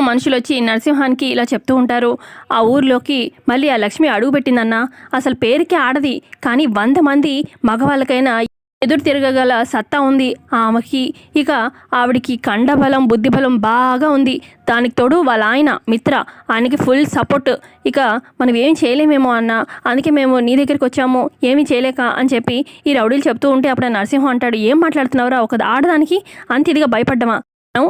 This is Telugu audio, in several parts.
మనుషులు వచ్చి నరసింహానికి ఇలా చెప్తూ ఉంటారు. ఆ ఊర్లోకి మళ్ళీ ఆ లక్ష్మి అడుగుపెట్టిందన్నా అసలు పేరుకే ఆడది. కానీ వంద మంది మగవాళ్ళకైనా ఎదురు తిరగగల సత్తా ఉంది ఆమెకి. ఇక ఆవిడికి కండబలం బుద్ధిబలం బాగా ఉంది. దానికి తోడు వాళ్ళ ఆయన మిత్ర. ఆయనకి ఫుల్ సపోర్ట్. ఇక మనం ఏం చేయలేమేమో అన్న. అందుకే మేము నీ దగ్గరికి వచ్చాము. ఏమీ చేయలేక అని చెప్పి ఈ రౌడీలు చెప్తూ ఉంటే అప్పుడు నరసింహం అంటాడు ఏం మాట్లాడుతున్నావురా? ఒక ఆడదానికి అంత ఇదిగా భయపడ్డమా?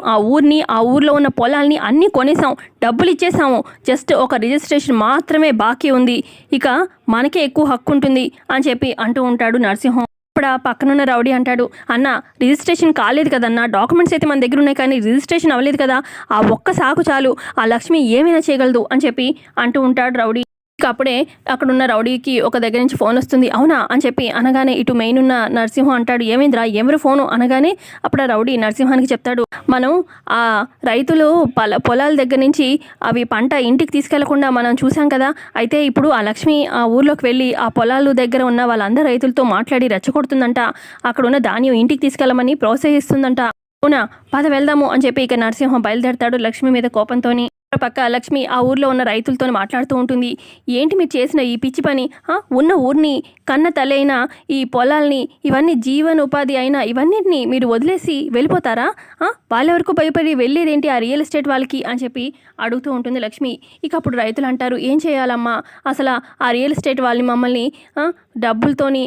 ఆ ఊరిని ఆ ఊర్లో ఉన్న పొలాల్ని అన్నీ కొనేసాం డబ్బులు ఇచ్చేసాము జస్ట్ ఒక రిజిస్ట్రేషన్ మాత్రమే బాకీ ఉంది. ఇక మనకే ఎక్కువ హక్కు ఉంటుంది అని చెప్పి అంటూ ఉంటాడు నరసింహం. ఇప్పుడు ఆ పక్కనున్న రౌడీ అంటాడు అన్న రిజిస్ట్రేషన్ కాలేదు కదన్నా. డాక్యుమెంట్స్ అయితే మన దగ్గర ఉన్నాయి కానీ రిజిస్ట్రేషన్ అవ్వలేదు కదా. ఆ ఒక్క సాకు చాలు. ఆ లక్ష్మి ఏమైనా చేయగలదు అని చెప్పి అంటూ ఉంటాడు రౌడీ. అప్పుడే అప్పుడే అక్కడున్న రౌడీకి ఒక దగ్గర నుంచి ఫోన్ వస్తుంది అవునా? అని చెప్పి అనగానే ఇటు మెయిన్ ఉన్న నరసింహం అంటాడు ఏమైందిరా? ఎవరు ఫోను? అనగానే అప్పుడు ఆ రౌడీ నరసింహానికి చెప్తాడు మనం ఆ రైతులు పొల పొలాల దగ్గర నుంచి అవి పంట ఇంటికి తీసుకెళ్ళకుండా మనం చూసాం కదా అయితే ఇప్పుడు ఆ లక్ష్మి ఆ ఊర్లోకి వెళ్ళి ఆ పొలాలు దగ్గర ఉన్న వాళ్ళందరూ రైతులతో మాట్లాడి రెచ్చగొడుతుందంట అక్కడ ఉన్న ధాన్యం ఇంటికి తీసుకెళ్ళమని ప్రోత్సహిస్తుందంట అవునా? పద వెళ్దాము అని చెప్పి ఇక నరసింహం బయలుదేరతాడు లక్ష్మి మీద కోపంతోని. పక్క లక్ష్మి ఆ ఊర్లో ఉన్న రైతులతో మాట్లాడుతూ ఉంటుంది. ఏంటి మీరు చేసిన ఈ పిచ్చి పని? ఉన్న ఊరిని కన్న తలైన ఈ పొలాల్ని ఇవన్నీ జీవనోపాధి అయినా ఇవన్నిటిని మీరు వదిలేసి వెళ్ళిపోతారా? వాళ్ళ వాళ్ళెవరకు భయపడి వెళ్ళేదేంటి ఆ రియల్ ఎస్టేట్ వాళ్ళకి? అని చెప్పి అడుగుతూ ఉంటుంది లక్ష్మి. ఇక అప్పుడు రైతులు అంటారు ఏం చేయాలమ్మా? అసలు ఆ రియల్ ఎస్టేట్ వాళ్ళని మమ్మల్ని డబ్బులతోని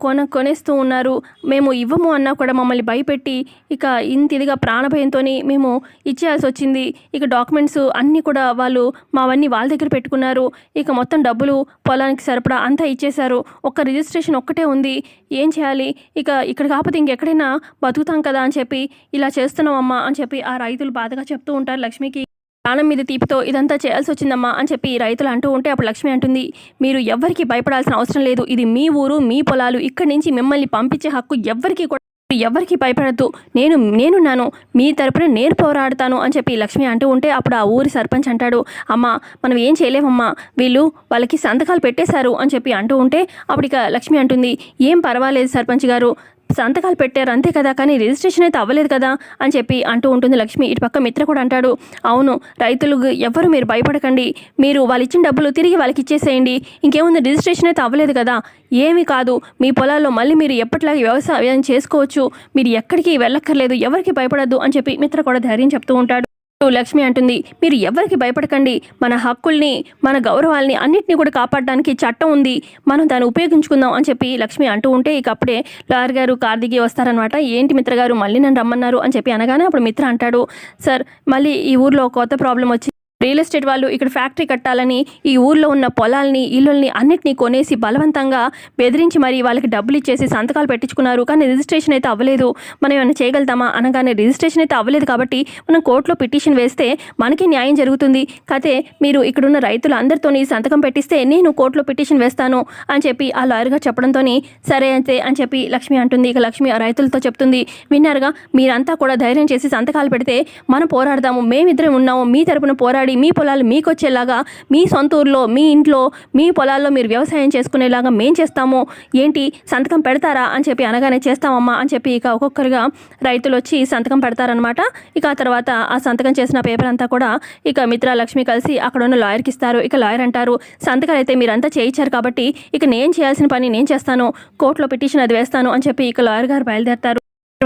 కొన కొనేస్తూ ఉన్నారు. మేము ఇవ్వము అన్నా కూడా మమ్మల్ని భయపెట్టి ఇక ఇంత ఇదిగా ప్రాణభయంతో మేము ఇచ్చేయాల్సి వచ్చింది ఇక డాక్యుమెంట్స్ అన్నీ కూడా వాళ్ళు మావన్నీ వాళ్ళ దగ్గర పెట్టుకున్నారు. ఇక మొత్తం డబ్బులు పొలానికి సరిపడా అంతా ఇచ్చేశారు. ఒక్క రిజిస్ట్రేషన్ ఒక్కటే ఉంది. ఏం చేయాలి? ఇక ఇక్కడ కాకపోతే ఇంకెక్కడైనా బతుకుతాం కదా అని చెప్పి ఇలా చేస్తున్నామమ్మా అని చెప్పి ఆ రైతులు బాధగా చెప్తూ ఉంటారు లక్ష్మికి. ప్రాణం మీద తీపితో ఇదంతా చేయాల్సి వచ్చిందమ్మా అని చెప్పి రైతులు అంటూ ఉంటే అప్పుడు లక్ష్మి అంటుంది మీరు ఎవ్వరికి భయపడాల్సిన అవసరం లేదు. ఇది మీ ఊరు మీ పొలాలు. ఇక్కడి నుంచి మిమ్మల్ని పంపించే హక్కు ఎవ్వరికీ కూడా ఎవరికి భయపడద్దు. నేను నేనున్నాను మీ తరపున నేను పోరాడతాను అని చెప్పి లక్ష్మి అంటూ ఉంటే అప్పుడు ఆ ఊరి సర్పంచ్ అంటాడు అమ్మా మనం ఏం చేయలేమమ్మా. వీళ్ళు వాళ్ళకి సంతకాలు పెట్టేశారు అని చెప్పి అంటూ ఉంటే అప్పుడు ఇక లక్ష్మి అంటుంది ఏం పర్వాలేదు సర్పంచ్ గారు. సంతకాలు పెట్టారు అంతే కదా? కానీ రిజిస్ట్రేషన్ అయితే అవ్వలేదు కదా? అని చెప్పి అంటూ ఉంటుంది లక్ష్మి. ఇటు పక్క మిత్ర కూడా అంటాడు అవును రైతులు ఎవ్వరు మీరు భయపడకండి. మీరు వాళ్ళు ఇచ్చిన డబ్బులు తిరిగి వాళ్ళకి ఇచ్చేసేయండి. ఇంకేముంది రిజిస్ట్రేషన్ అయితే అవ్వలేదు కదా? ఏమీ కాదు. మీ పొలాల్లో మళ్ళీ మీరు ఎప్పటిలాగే వ్యవసాయం చేసుకోవచ్చు. మీరు ఎక్కడికి వెళ్ళక్కర్లేదు ఎవరికి భయపడద్దు అని చెప్పి మిత్ర కూడా ధైర్యం చెప్తూ ఉంటాడు. లక్ష్మి అంటుంది మీరు ఎవరికి భయపడకండి. మన హక్కుల్ని మన గౌరవాల్ని అన్నిటిని కూడా కాపాడడానికి చట్టం ఉంది. మనం దాన్ని ఉపయోగించుకుందాం అని చెప్పి లక్ష్మి అంటూ ఉంటే ఇక అప్పుడే లాయర్ గారు కార్ దిగి వస్తారనమాట ఏంటి మిత్ర గారు మళ్ళీ నన్ను రమ్మన్నారు అని చెప్పి అనగానే అప్పుడు మిత్ర అంటాడు సార్ మళ్ళీ ఈ ఊర్లో కొత్త ప్రాబ్లం వచ్చి రియల్ ఎస్టేట్ వాళ్ళు ఇక్కడ ఫ్యాక్టరీ కట్టాలని ఈ ఊర్లో ఉన్న పొలాల్ని ఇల్లుల్ని అన్నిటినీ కొనేసి బలవంతంగా బెదిరించి మరి వాళ్ళకి డబ్బులు ఇచ్చేసి సంతకాలు పెట్టించుకున్నారు. కానీ రిజిస్ట్రేషన్ అయితే అవ్వలేదు. మనం ఏమైనా చేయగలుగుతామా అనగానే రిజిస్ట్రేషన్ అయితే అవ్వలేదు కాబట్టి మనం కోర్టులో పిటిషన్ వేస్తే మనకి న్యాయం జరుగుతుంది. కాతే మీరు ఇక్కడున్న రైతులు అందరితోని సంతకం పెట్టిస్తే నేను కోర్టులో పిటిషన్ వేస్తాను అని చెప్పి ఆ లాయర్ గారు చెప్పడంతో సరే అంతే అని చెప్పి లక్ష్మి అంటుంది. ఇక లక్ష్మి ఆ రైతులతో చెప్తుంది. విన్నారుగా? మీరంతా కూడా ధైర్యం చేసి సంతకాలు పెడితే మనం పోరాడదాము. మేమిద్దరం ఉన్నాము. మీ తరపున పోరాడి మీ పొలాలు మీకు వచ్చేలాగా మీ సొంత ఊర్లో మీ ఇంట్లో మీ పొలాల్లో మీరు వ్యవసాయం చేసుకునేలాగా మేం చేస్తాము. ఏంటి? సంతకం పెడతారా? అని చెప్పి అనగానే చేస్తామమ్మా అని చెప్పి ఇక ఒక్కొక్కరుగా రైతులు వచ్చి సంతకం పెడతారనమాట. ఇక ఆ తర్వాత ఆ సంతకం చేసిన పేపర్ అంతా కూడా ఇక మిత్ర లక్ష్మి కలిసి అక్కడ ఉన్న లాయర్కి ఇస్తారు. ఇక లాయర్ అంటారు సంతకాలు అయితే మీరంతా చేయించారు కాబట్టి ఇక నేను చేయాల్సిన పని నేను చేస్తాను. కోర్టులో పిటిషన్ అది వేస్తాను అని చెప్పి ఇక లాయర్ గారు బయలుదేరతారు.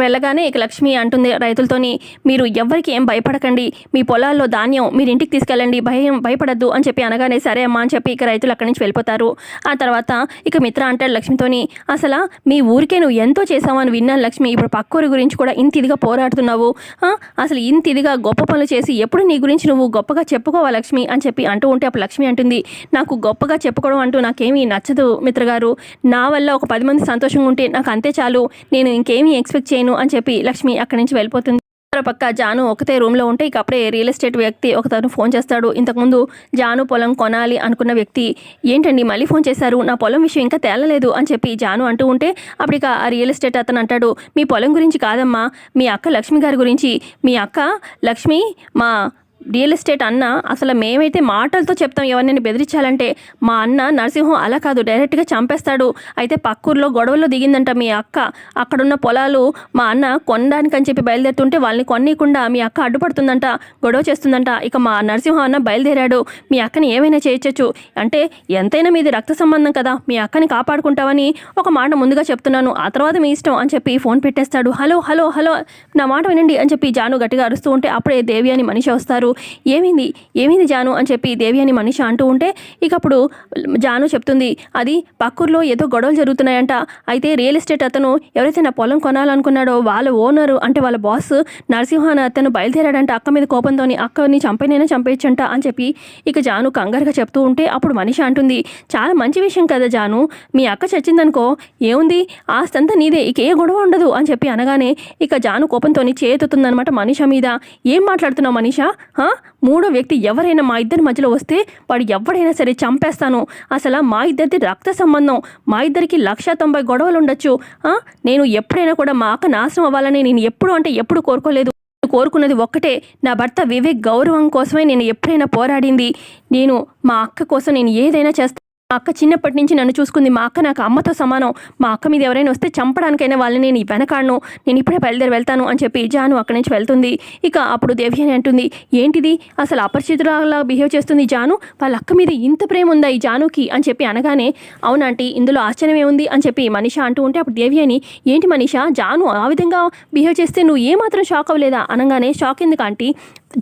వెళ్ళగానే ఇక లక్ష్మి అంటుంది రైతులతోని మీరు ఎవ్వరికి ఏం భయపడకండి. మీ పొలాల్లో ధాన్యం మీరు ఇంటికి తీసుకెళ్ళండి. భయం భయపడద్దు అని చెప్పి అనగానే సరే అమ్మా అని చెప్పి ఇక రైతులు అక్కడి నుంచి వెళ్ళిపోతారు. ఆ తర్వాత ఇక మిత్ర అంటాడు లక్ష్మితోని అసలు మీ ఊరికే నువ్వు ఎంతో చేసావని విన్నాను లక్ష్మి. ఇప్పుడు పక్కూరి గురించి కూడా ఇంత ఇదిగా పోరాడుతున్నావు. అసలు ఇంత ఇదిగా గొప్ప పనులు చేసి ఎప్పుడు నీ గురించి నువ్వు గొప్పగా చెప్పుకోవా లక్ష్మి అని చెప్పి అంటూ ఉంటే అప్పుడు లక్ష్మి అంటుంది నాకు గొప్పగా చెప్పుకోవడం అంటూ నాకేమీ నచ్చదు మిత్రగారు. నా వల్ల ఒక పది మంది సంతోషంగా ఉంటే నాకు అంతే చాలు. నేను ఇంకేమీ ఎక్స్పెక్ట్ చేయను. అని చెప్పి లక్ష్మి అక్కడి నుంచి వెళ్ళిపోతుంది. పక్క జాను ఒకతే రూమ్లో ఉంటే ఇక అప్పుడే రియల్ ఎస్టేట్ వ్యక్తి ఒకతను ఫోన్ చేస్తాడు. ఇంతకుముందు జాను పొలం కొనాలి అనుకున్న వ్యక్తి ఏంటండి మళ్ళీ ఫోన్ చేశారు? నా పొలం విషయం ఇంకా తేలలేదు అని చెప్పి జాను అంటూ ఉంటే అప్పుడు ఇక ఆ రియల్ ఎస్టేట్ అతను అంటాడు మీ పొలం గురించి కాదమ్మా. మీ అక్క లక్ష్మి గారి గురించి మీ అక్క లక్ష్మి మా రియల్ ఎస్టేట్ అన్న అసలు మేమైతే మాటలతో చెప్తాం ఎవరినైనా బెదిరించాలంటే మా అన్న నరసింహం అలా కాదు డైరెక్ట్గా చంపేస్తాడు. అయితే పక్కూర్లో గొడవలో దిగిందంట మీ అక్క. అక్కడున్న పొలాలు మా అన్న కొనడానికని చెప్పి బయలుదేరుతుంటే వాళ్ళని కొనీయకుండా మీ అక్క అడ్డుపడుతుందంట గొడవ చేస్తుందంట. ఇక మా నరసింహం అన్న బయలుదేరాడు. మీ అక్కని ఏమైనా చేయొచ్చు? అంటే ఎంతైనా మీది రక్త సంబంధం కదా మీ అక్కని కాపాడుకుంటావని ఒక మాట ముందుగా చెప్తున్నాను. ఆ తర్వాత మీ ఇష్టం అని చెప్పి ఫోన్ పెట్టేస్తాడు. హలో హలో హలో నా మాట వినండి అని చెప్పి జాను గట్టిగా అరుస్తూ ఉంటే అప్పుడే దేవి అని మనిషి వస్తారు. ఏమైంది? ఏమైంది జాను? అని చెప్పి దేవి అని మనిషి అంటూ ఉంటే ఇక అప్పుడు జాను చెప్తుంది అది పక్కూర్లో ఏదో గొడవలు జరుగుతున్నాయంట. అయితే రియల్ ఎస్టేట్ అతను ఎవరైతే నా పొలం కొనాలనుకున్నాడో వాళ్ళ ఓనరు అంటే వాళ్ళ బాస్ నరసింహ అతను బయలుదేరాడంట అక్క మీద కోపంతోని అక్కని చంపైనైనా చంపేయచ్చంట అని చెప్పి ఇక జాను కంగారుగా చెప్తూ ఉంటే అప్పుడు మనిషి అంటుంది చాలా మంచి విషయం కదా జాను మీ అక్క చచ్చిందనుకో ఏముంది? ఆస్తి అంతా నీదే ఇక ఏ గొడవ ఉండదు అని చెప్పి అనగానే ఇక జాను కోపంతోని చేతుతుందనమాట మనిష మీద. ఏం మాట్లాడుతున్నావు మనిషా? మూడో వ్యక్తి ఎవరైనా మా ఇద్దరి మధ్యలో వస్తే వాడు ఎవడైనా సరే చంపేస్తాను. అసలు మా ఇద్దరిది రక్త సంబంధం. మా ఇద్దరికి లక్ష తొంభై గొడవలు ఉండొచ్చు. ఆ? నేను ఎప్పుడైనా కూడా మా అక్క నాశనం అవ్వాలని నేను ఎప్పుడు అంటే ఎప్పుడు కోరుకోలేదు. నేను కోరుకున్నది ఒక్కటే. నా భర్త వివేక్ గౌరవం కోసమే నేను ఎప్పుడైనా పోరాడింది. నేను మా అక్క కోసం నేను ఏదైనా చేస్తాను మా అక్క చిన్నప్పటి నుంచి నన్ను చూసుకుంది మా అక్క నాకు అమ్మతో సమానం. మా అక్క మీద ఎవరైనా వస్తే చంపడానికైనా వాళ్ళని నేను వెనకాడను. నేను ఇప్పుడే బయలుదేరి వెళ్తాను అని చెప్పి జాను అక్కడి నుంచి వెళ్తుంది. ఇక అప్పుడు దేవి అని అంటుంది ఏంటిది? అసలు అపరిచితురాలా బిహేవ్ చేస్తుంది జాను? వాళ్ళ అక్క మీద ఇంత ప్రేమ ఉందా ఈ జానుకి? అని చెప్పి అనగానే అవునంటీ ఇందులో ఆశ్చర్యం ఏముంది అని చెప్పి మనిషా అంటూ ఉంటే అప్పుడు దేవి అని ఏంటి మనిషా జాను ఆ విధంగా బిహేవ్ చేస్తే నువ్వు ఏమాత్రం షాక్ అవ్వలేదా? అనగానే షాక్ ఎందుకు ఆంటీ?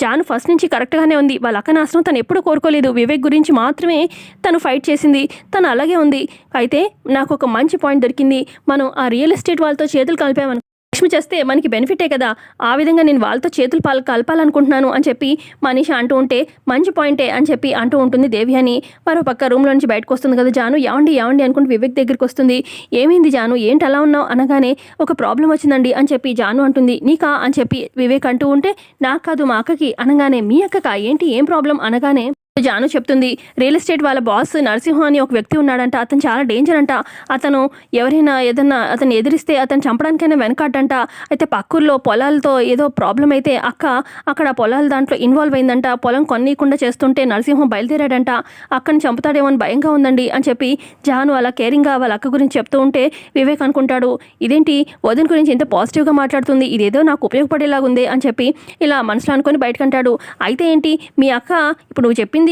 జాను ఫస్ట్ నుంచి కరెక్ట్గానే ఉంది. వాళ్ళ అక్క నాశనం తను ఎప్పుడు కోరుకోలేదు. వివేక్ గురించి మాత్రమే తను ఫైట్ చేసింది. తను అలాగే ఉంది. అయితే నాకు ఒక మంచి పాయింట్ దొరికింది. మనం ఆ రియల్ ఎస్టేట్ వాళ్ళతో చేతులు కలిపామను లక్ష్మి చేస్తే మనకి బెనిఫిటే కదా. ఆ విధంగా నేను వాళ్ళతో చేతులు పాలు కలపాలనుకుంటున్నాను అని చెప్పి మనీష అంటూ ఉంటే మంచి పాయింటే అని చెప్పి అంటూ ఉంటుంది దేవి అని. మరో పక్క రూమ్లో నుంచి బయటకు వస్తుంది కదా జాను. ఏమండి ఏమండి అనుకుంటూ వివేక్ దగ్గరికి వస్తుంది. ఏమైంది జాను? ఏంటి అలా ఉన్నావు? అనగానే ఒక ప్రాబ్లం వచ్చిందండి అని చెప్పి జాను అంటుంది. నీకా? అని చెప్పి వివేక్ అంటూ ఉంటే నాకు కాదు మా అక్కకి. అనగానే మీ అక్కకా? ఏంటి? ఏం ప్రాబ్లం అనగానే జాను చెప్తుంది రియల్ ఎస్టేట్ వాళ్ళ బాస్ నరసింహ అని ఒక వ్యక్తి ఉన్నాడంట అతను చాలా డేంజర్ అంట. అతను ఎవరైనా ఏదన్నా అతను ఎదిరిస్తే అతను చంపడానికైనా వెనకాడంట. అయితే పక్కూర్లో పొలాలతో ఏదో ప్రాబ్లం అయితే అక్క అక్కడ పొలాల దాంట్లో ఇన్వాల్వ్ అయిందంట. పొలం కొన్నీయకుండా చేస్తుంటే నరసింహం బయలుదేరాడంట. అక్కని చంపుతాడేమో అని భయంగా ఉందండి అని చెప్పి జాను అలా కేరింగ్గా వాళ్ళ అక్క గురించి చెప్తూ ఉంటే వివేక్ అనుకుంటాడు ఇదేంటి? వదిన గురించి ఇంత పాజిటివ్గా మాట్లాడుతుంది. ఇదేదో నాకు ఉపయోగపడేలాగా ఉంది అని చెప్పి ఇలా మనసులో అనుకొని బయటకంటాడు. అయితే ఏంటి? మీ అక్క ఇప్పుడు నువ్వు చెప్పింది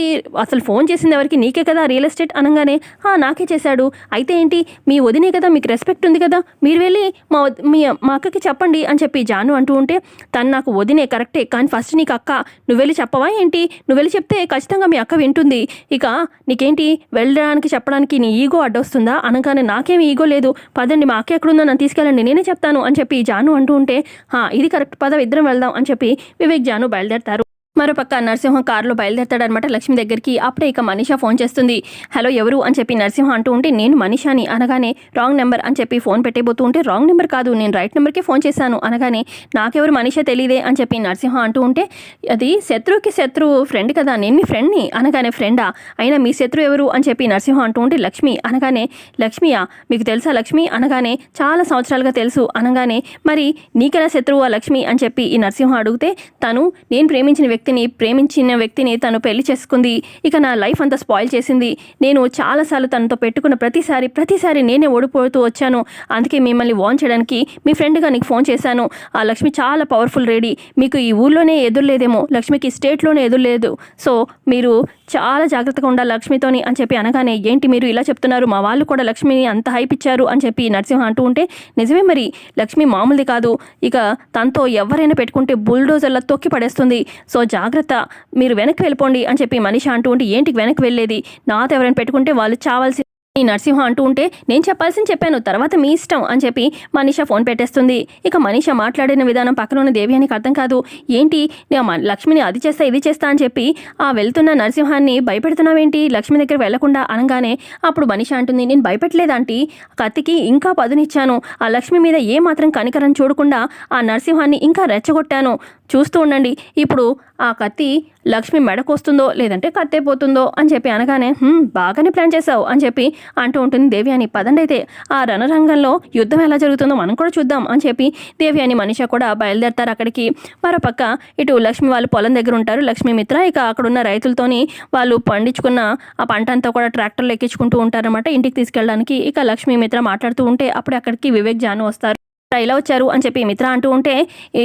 అసలు ఫోన్ చేసింది ఎవరికి? నీకే కదా రియల్ ఎస్టేట్ అనగానే నాకే చేశాడు. అయితే ఏంటి? మీ వదినే కదా మీకు రెస్పెక్ట్ ఉంది కదా. మీరు వెళ్ళి మా మీ మా అక్కకి చెప్పండి అని చెప్పి జాను అంటూ ఉంటే తను నాకు వదినే కరెక్టే కానీ ఫస్ట్ నీకు అక్క. నువ్వు వెళ్ళి చెప్పవా ఏంటి? నువ్వు వెళ్ళి చెప్తే ఖచ్చితంగా మీ అక్క వింటుంది. ఇక నీకేంటి? వెళ్ళడానికి చెప్పడానికి నీ ఈగో అడ్డొస్తుందా? అనగానే నాకేం ఈగో లేదు. పదండి మా అక్క ఎక్కడుందో నన్ను తీసుకెళ్ళండి. నేనే చెప్తాను అని చెప్పి జాను అంటూ ఉంటే "హా, ఇది కరెక్ట్ పద ఇద్దరం వెళ్దాం అని చెప్పి వివేక్ జాను బయలుదేరతారు. మరోపక్క నరసింహం కారులో బయలుదేరతాడనమాట లక్ష్మి దగ్గరికి అప్పుడే ఇక మనీషా ఫోన్ చేస్తుంది. హలో ఎవరు? అని చెప్పి నరసింహ అంటూ ఉంటే నేను మనీషాని అనగానే రాంగ్ నెంబర్ అని చెప్పి ఫోన్ పెట్టేబోతూ ఉంటే రాంగ్ నెంబర్ కాదు నేను రైట్ నెంబర్కే ఫోన్ చేశాను అనగానే నాకెవరు మనీషా తెలియదే అని చెప్పి నరసింహ అంటూ ఉంటే అది శత్రువుకి శత్రువు ఫ్రెండ్ కదా నేను మీ ఫ్రెండ్ని అనగానే ఫ్రెండా? అయినా మీ శత్రువు ఎవరు? అని చెప్పి నరసింహ అంటూ ఉంటే లక్ష్మి అనగానే లక్ష్మియా? మీకు తెలుసా లక్ష్మి? అనగానే చాలా సంవత్సరాలుగా తెలుసు అనగానే మరి నీకెలా శత్రువు ఆ లక్ష్మి? అని చెప్పి ఈ నరసింహ అడిగితే తను నేను ప్రేమించిన వ్యక్తి వ్యక్తిని ప్రేమించిన వ్యక్తిని తను పెళ్ళి చేసుకుంది. ఇక నా లైఫ్ అంతా స్పాయిల్ చేసింది. నేను చాలాసార్లు తనతో పెట్టుకున్న ప్రతిసారి ప్రతిసారి నేనే ఓడిపోతూ వచ్చాను. అందుకే మిమ్మల్ని వాన్ చేయడానికి మీ ఫ్రెండ్గా నీకు ఫోన్ చేశాను. ఆ లక్ష్మి చాలా పవర్ఫుల్ రెడీ. మీకు ఈ ఊర్లోనే ఎదురులేదేమో లక్ష్మికి స్టేట్లోనే ఎదురులేదు సో మీరు చాలా జాగ్రత్తగా ఉండాలి లక్ష్మితోని అని చెప్పి అనగానే ఏంటి మీరు ఇలా చెప్తున్నారు? మా వాళ్ళు కూడా లక్ష్మిని అంత హైప్ ఇచ్చారు అని చెప్పి నరసింహ అంటూ ఉంటే నిజమే మరి. లక్ష్మి మామూలుది కాదు. ఇక తనతో ఎవరైనా పెట్టుకుంటే బుల్డోజర్లా తొక్కి పడేస్తుంది. సో జాగ్రత్త మీరు వెనక్కి వెళ్ళిపోండి అని చెప్పి మనిషి అంటూ ఉంటే ఏంటికి వెనక్కి వెళ్ళేది? నాతో ఎవరైనా పెట్టుకుంటే వాళ్ళు చావాల్సి ఈ నరసింహ అంటూ ఉంటే నేను చెప్పాల్సింది చెప్పాను తర్వాత మీ ఇష్టం అని చెప్పి మనీష ఫోన్ పెట్టేస్తుంది. ఇక మనీష మాట్లాడిన విధానం పక్కన ఉన్న దేవి అని అర్థం కాదు. ఏంటి? నేను మ- లక్ష్మిని అది చేస్తా ఇది చేస్తా అని చెప్పి ఆ వెళ్తున్న నరసింహాన్ని భయపెడుతున్నావేంటి? లక్ష్మి దగ్గర వెళ్ళకుండా అనగానే అప్పుడు మనీష అంటుంది నేను భయపెట్టలేదంటీ కత్తికి ఇంకా పదునిచ్చాను. ఆ లక్ష్మి మీద ఏ మాత్రం కనికరం చూడకుండా ఆ నరసింహాన్ని ఇంకా రెచ్చగొట్టాను. చూస్తూ ఉండండి. ఇప్పుడు ఆ కత్తి లక్ష్మి మెడకొస్తుందో లేదంటే కత్తైపోతుందో అని చెప్పి అనగానే బాగానే ప్లాన్ చేసావు అని చెప్పి అంటూ ఉంటుంది దేవి అని. పదండైతే ఆ రణరంగంలో యుద్ధం ఎలా జరుగుతుందో మనం కూడా చూద్దాం అని చెప్పి దేవి అని మనిష కూడా బయలుదేరతారు అక్కడికి. మరోపక్క ఇటు లక్ష్మి వాళ్ళు పొలం దగ్గర ఉంటారు. లక్ష్మీ మిత్ర ఇక అక్కడున్న రైతులతోని వాళ్ళు పండించుకున్న ఆ పంట అంతా కూడా ట్రాక్టర్లు ఎక్కించుకుంటూ ఉంటారనమాట ఇంటికి తీసుకెళ్ళడానికి ఇక లక్ష్మీ మిత్ర మాట్లాడుతూ ఉంటే అప్పుడు అక్కడికి వివేక్ జాను వస్తారు. ఇలా వచ్చారు అని చెప్పి మిత్ర అంటూ ఉంటే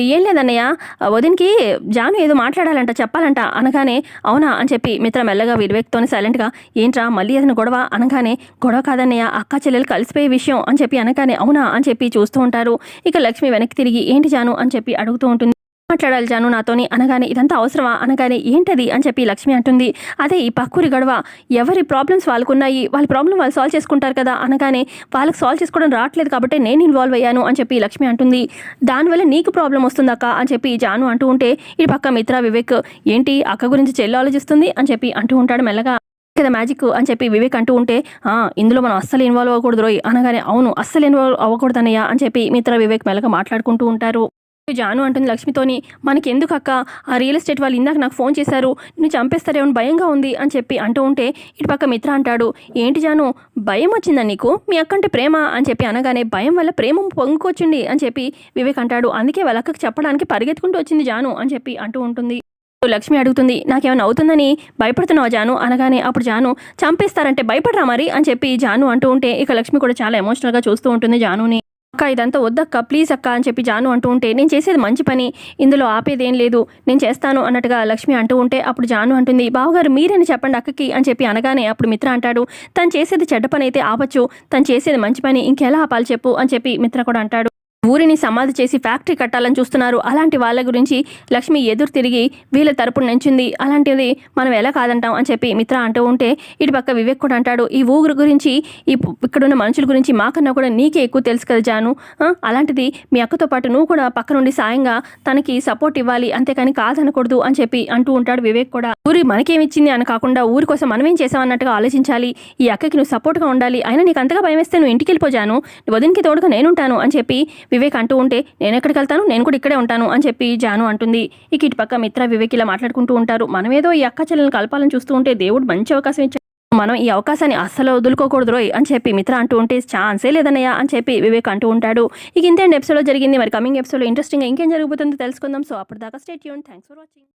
ఏం లేదన్నయ్య వదినికి జాను ఏదో మాట్లాడాలంట చెప్పాలంట అనగానే అవునా? అని చెప్పి మిత్ర మెల్లగా వివేక్తోని సైలెంట్గా ఏంట్రా మళ్ళీ ఏదైనా గొడవ? అనగానే గొడవ కాదన్నయ్య అక్క చెల్లెలు కలిసిపోయే విషయం అని చెప్పి అనగానే అవునా? అని చెప్పి చూస్తూ ఉంటారు. ఇక లక్ష్మి వెనక్కి తిరిగి ఏంటి జాను? అని చెప్పి అడుగుతూ ఉంటుంది. మాట్లాడాలి జాను నాతోని. అనగానే ఇదంతా అవసరమా? అనగానే ఏంటది? అని చెప్పి లక్ష్మి అంటుంది. అదే ఈ పక్కూరి గొడవ. ఎవరి ప్రాబ్లమ్స్ వాళ్ళకున్నాయి? వాళ్ళ ప్రాబ్లం వాళ్ళు సాల్వ్ చేసుకుంటారు కదా? అనగానే వాళ్ళకి సాల్వ్ చేసుకోవడం రావట్లేదు కాబట్టి నేను ఇన్వాల్వ్ అయ్యాను అని చెప్పి లక్ష్మి అంటుంది. దానివల్ల నీకు ప్రాబ్లం వస్తుందక్క అని చెప్పి జాను అంటూ ఉంటే ఈ పక్క మిత్ర వివేక్ ఏంటి? అక్క గురించి చెల్లి ఆలోచిస్తుంది అని చెప్పి అంటూ ఉంటాడు మెల్లగా. కదా మ్యాజిక్ అని చెప్పి వివేక్ అంటూ ఉంటే ఇందులో మనం అస్సలు ఇన్వాల్వ్ అవ్వకూడదు రోయ్. అనగానే అవును అస్సలు ఇన్వాల్వ్ అవ్వకూడదన్నయ్యా అని చెప్పి మిత్ర వివేక్ మెల్లగా మాట్లాడుకుంటూ ఉంటారు. జాను అంటుంది లక్ష్మితోని మనకి ఎందుకు అక్క? ఆ రియల్ ఎస్టేట్ వాళ్ళు ఇందాక నాకు ఫోన్ చేశారు. నువ్వు చంపేస్తారేమో భయంగా ఉంది అని చెప్పి అంటూ ఉంటే ఇటు పక్క మిత్ర అంటాడు ఏంటి జాను భయం వచ్చిందా నీకు? మీ అక్క అంటే ప్రేమ అని చెప్పి అనగానే భయం వల్ల ప్రేమ పొంగుకొచ్చింది అని చెప్పి వివేక్ అంటాడు అందుకే వాళ్ళ అక్కకి చెప్పడానికి పరిగెత్తుకుంటూ వచ్చింది జాను అని చెప్పి అంటూ ఉంటుంది. లక్ష్మి అడుగుతుంది నాకేమైనా అవుతుందని భయపడుతున్నావా జాను? అనగానే అప్పుడు జాను చంపేస్తారంటే భయపడరా మరి? అని చెప్పి జాను అంటూ ఉంటే ఇక లక్ష్మి కూడా చాలా ఎమోషనల్గా చూస్తూ ఉంటుంది జానుని. అక్క ఇదంతా వద్దక్క ప్లీజ్ అక్క అని చెప్పి జాను అంటూ ఉంటే నేను చేసేది మంచి పని. ఇందులో ఆపేదేం లేదు. నేను చేస్తాను అన్నట్టుగా లక్ష్మి అంటూ ఉంటే అప్పుడు జాను అంటుంది బావగారు మీరని చెప్పండి అక్కకి? అని చెప్పి అనగానే అప్పుడు మిత్ర అంటాడు తను చేసేది చెడ్డ పని అయితే ఆపచ్చు. తను చేసేది మంచి పని. ఇంకెలా ఆపాలి చెప్పు అని చెప్పి మిత్ర కూడా అంటాడు. ఊరిని సమాధి చేసి ఫ్యాక్టరీ కట్టాలని చూస్తున్నారు. అలాంటి వాళ్ళ గురించి లక్ష్మి ఎదురు తిరిగి వీళ్ళ తరపున నించింది. అలాంటిది మనం ఎలా కాదంటాం అని చెప్పి మిత్ర అంటూ ఉంటే ఇటు పక్క వివేక్ కూడా అంటాడు ఈ ఊరు గురించి ఈ ఇక్కడున్న మనుషుల గురించి మాకన్నా కూడా నీకే ఎక్కువ తెలుసు కదా జాను. అలాంటిది మీ అక్కతో పాటు నువ్వు కూడా పక్క నుండి సాయంగా తనకి సపోర్ట్ ఇవ్వాలి. అంతేకాని కాదనకూడదు అని చెప్పి అంటూ ఉంటాడు వివేక్ కూడా. ఊరి మనకేమిచ్చింది అని కాకుండా ఊరి కోసం మనం ఏం చేసాం అన్నట్టుగా ఆలోచించాలి. ఈ అక్కకి నువ్వు సపోర్ట్గా ఉండాలి. అయినా నీకు అంతగా భయం వేస్తే నువ్వు ఇంటికి వెళ్ళిపోజాను వదినికి తోడుగా నేనుంటాను అని చెప్పి వివేక్ అంటూ ఉంటే నేను ఎక్కడికి వెళ్తాను? నేను కూడా ఇక్కడే ఉంటాను అని చెప్పి జాను అంటుంది. ఇక ఇటు పక్క మిత్ర వివేక్ ఇలా మాట్లాడుకుంటూ ఉంటారు. మనమేదో ఈ అక్క చెల్లెలను కలపాలని చూస్తూ ఉంటే దేవుడు మంచి అవకాశం ఇచ్చాడు. మనం ఈ అవకాశాన్ని అస్సలు వదులుకోకూడదు రోయ్ అని చెప్పి మిత్ర అంటూ ఉంటే ఛాన్సే లేదన్నయ్యా అని చెప్పి వివేక్ అంటూ ఉంటాడు. ఇక ఇంతే ఎపిసోడ్లో జరిగింది. మరి కమింగ్ ఎపిసోడ్లో ఇంట్రెస్టింగ్ ఇంకేం జరగబోతుందో తెలుసుకుందాం. సో అప్పటిదాకా stay Yoon. Thanks for watching.